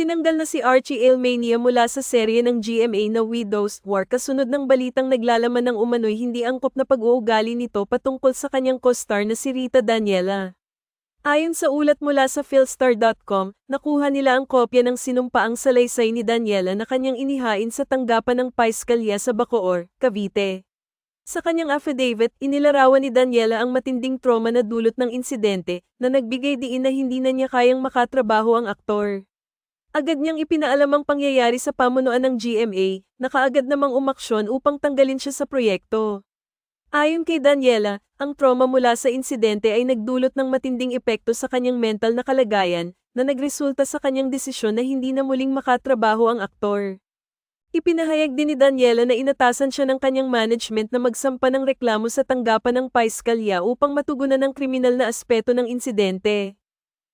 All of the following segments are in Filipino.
Tinanggal na si Archie Elmania mula sa serye ng GMA na Widow's War kasunod ng balitang naglalaman ng umano'y hindi angkop na pag-uugali nito patungkol sa kanyang co-star na si Rita Daniela. Ayon sa ulat mula sa philstar.com, nakuha nila ang kopya ng sinumpaang salaysay ni Daniela na kanyang inihain sa tanggapan ng Paiskalya sa Bacoor, Cavite. Sa kanyang affidavit, inilarawan ni Daniela ang matinding trauma na dulot ng insidente na nagbigay diin na hindi na niya kayang makatrabaho ang aktor. Agad niyang ipinaalam ang pangyayari sa pamunuan ng GMA, na kaagad namang umaksyon upang tanggalin siya sa proyekto. Ayon kay Daniela, ang trauma mula sa insidente ay nagdulot ng matinding epekto sa kanyang mental na kalagayan, na nagresulta sa kanyang desisyon na hindi na muling makatrabaho ang aktor. Ipinahayag din ni Daniela na inatasan siya ng kanyang management na magsampa ng reklamo sa tanggapan ng Paiskalya upang matugunan ang kriminal na aspeto ng insidente.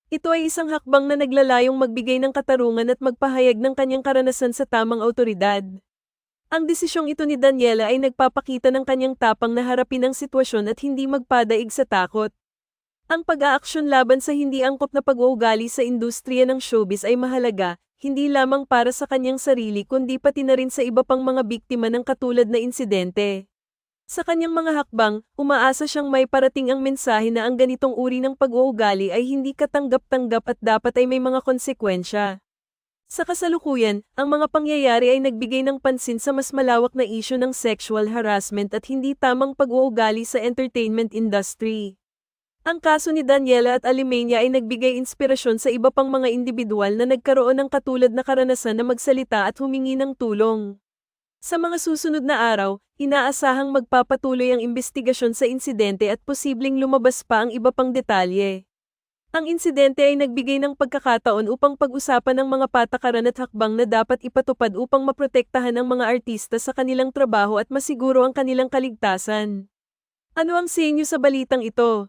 Ito ay isang hakbang na naglalayong magbigay ng katarungan at magpahayag ng kanyang karanasan sa tamang autoridad. Ang desisyong ito ni Daniela ay nagpapakita ng kanyang tapang na harapin ang sitwasyon at hindi magpadaig sa takot. Ang pag-aaksyon laban sa hindi angkop na pag-uugali sa industriya ng showbiz ay mahalaga, hindi lamang para sa kanyang sarili kundi pati na rin sa iba pang mga biktima ng katulad na insidente. Sa kanyang mga hakbang, umaasa siyang may parating ang mensahe na ang ganitong uri ng pag-uugali ay hindi katanggap-tanggap at dapat ay may mga konsekwensya. Sa kasalukuyan, ang mga pangyayari ay nagbigay ng pansin sa mas malawak na isyu ng sexual harassment at hindi tamang pag-uugali sa entertainment industry. Ang kaso ni Daniela at Alimania ay nagbigay inspirasyon sa iba pang mga individual na nagkaroon ng katulad na karanasan na magsalita at humingi ng tulong. Sa mga susunod na araw, inaasahang magpapatuloy ang investigasyon sa insidente at posibleng lumabas pa ang iba pang detalye. Ang insidente ay nagbigay ng pagkakataon upang pag-usapan ng mga patakaran at hakbang na dapat ipatupad upang maprotektahan ang mga artista sa kanilang trabaho at masiguro ang kanilang kaligtasan. Ano ang sa inyo sa balitang ito?